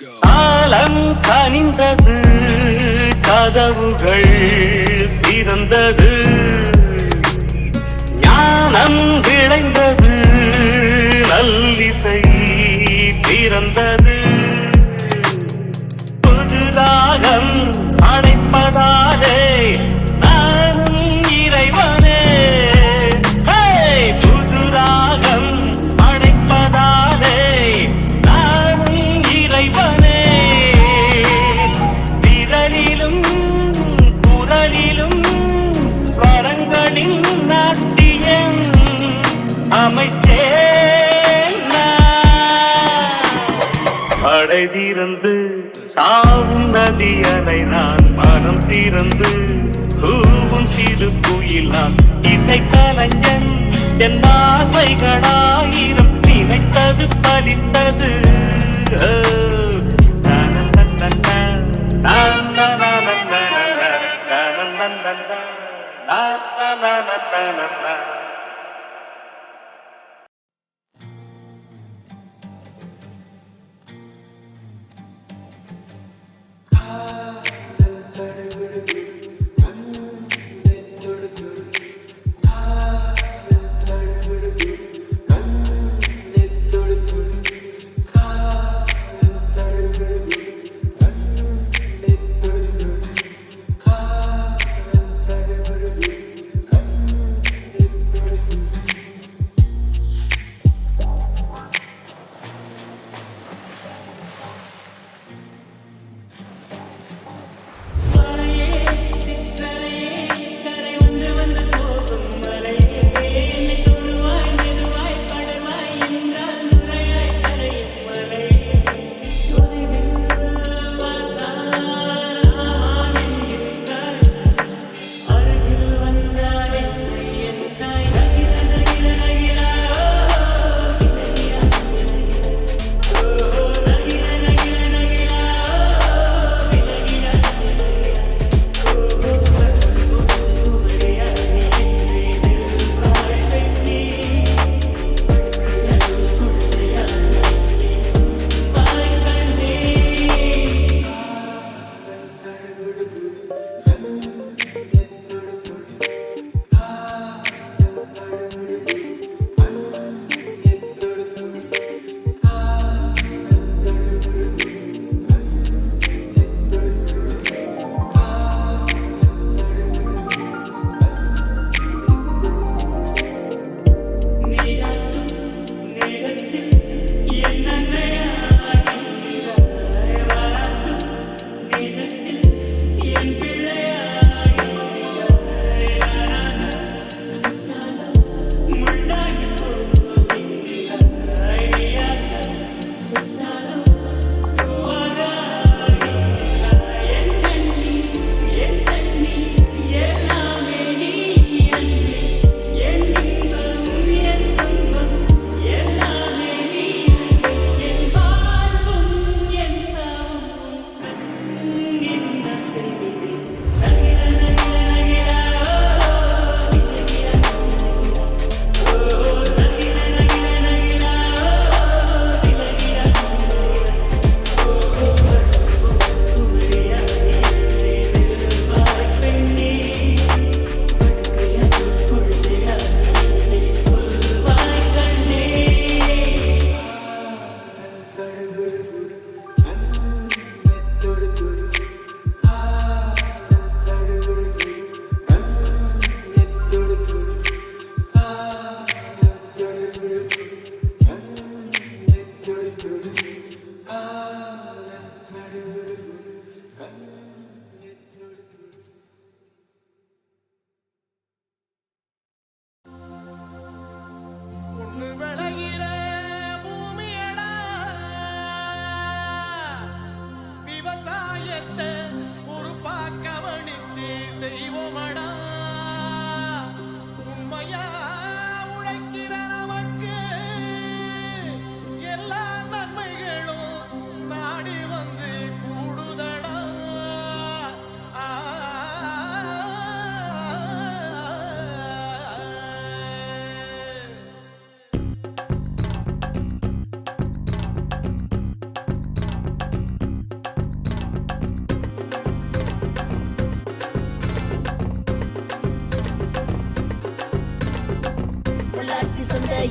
காலம் கனிந்தது கதவுகள் திறந்தது. ஞானம் விளைந்தது நல்லிசை பிறந்தது ஆசைகளாயிரம் நினைத்தது பலித்தது. ஓ,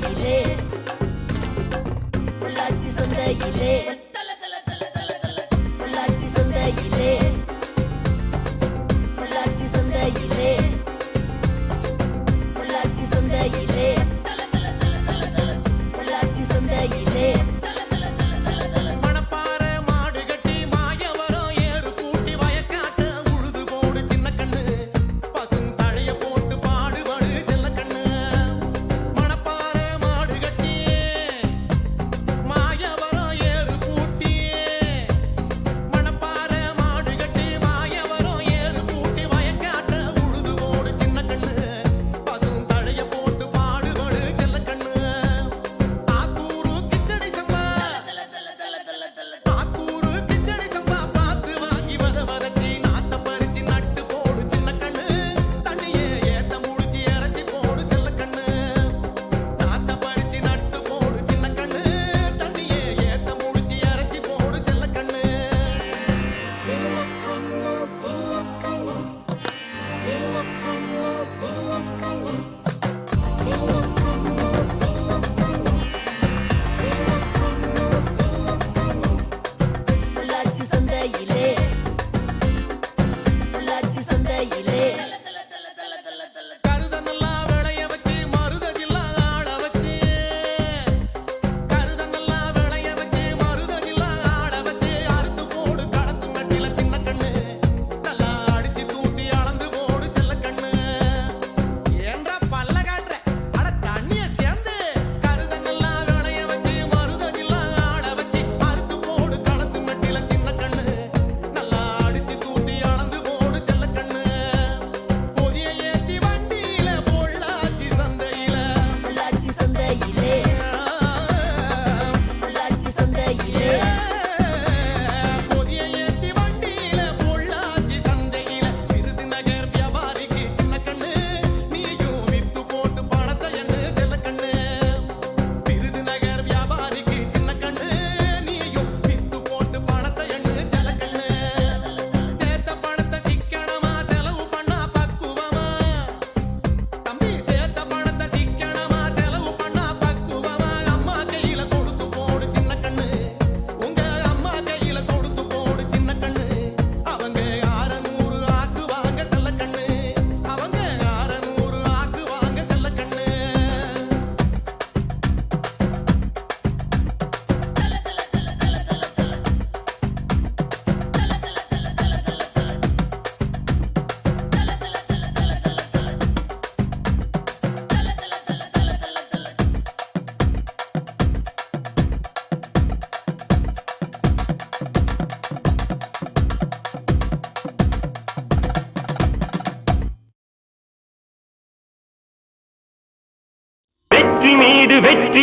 கையிலே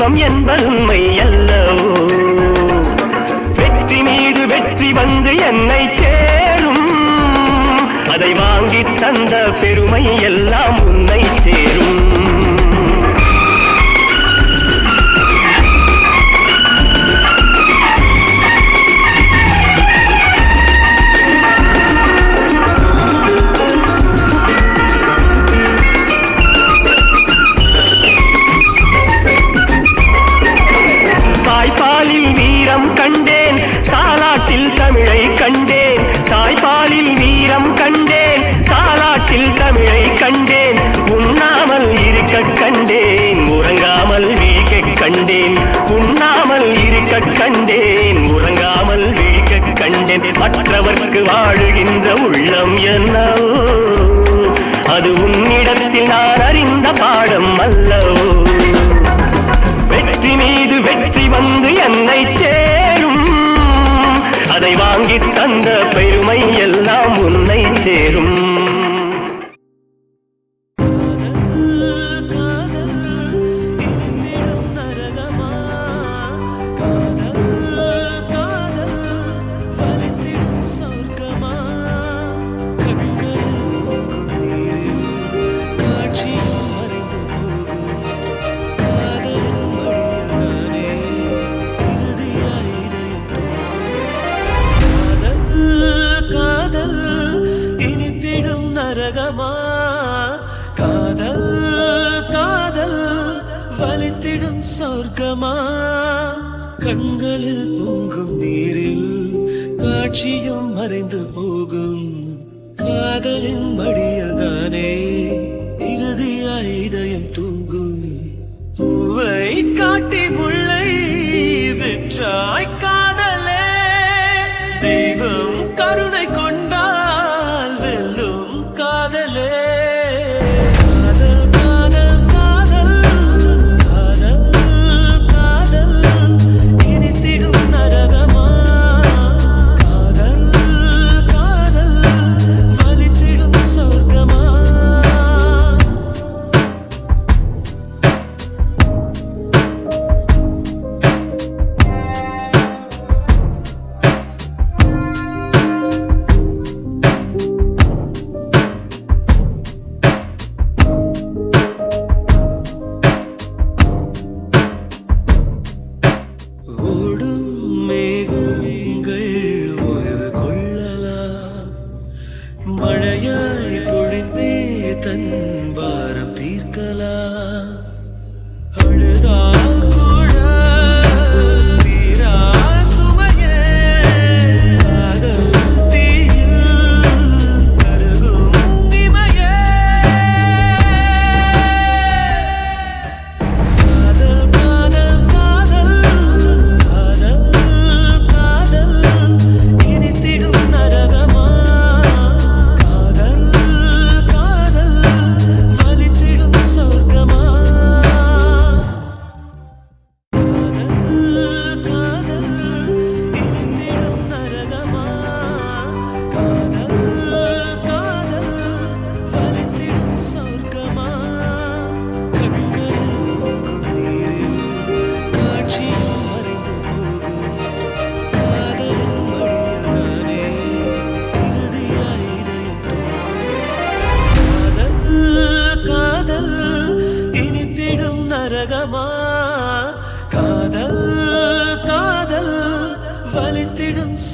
தர்மம் என்பதுமை அல்லவோ? வெற்றி மீது வெற்றி வந்து என்னை சேரும். அதை வாங்கி தந்த பெருமை எல்லாம் உன் வாழ்கின்ற உள்ளம் என்ன? பூஜ்ஜியம் மறைந்து போகும் காதலின் மடிய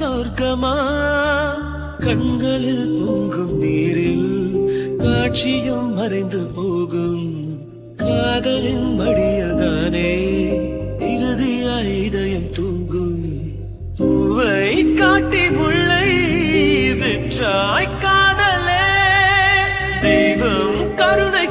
சொர்க்கமா? கண்களில் பொங்கும் நீரில் காட்சியும் மறைந்து போகும். காதலின் மடியதானே இறுதியாய் இதயம் தூங்கும். பூவை காட்டி முல்லை விற்றாய் காதலே. தெய்வம் கருணை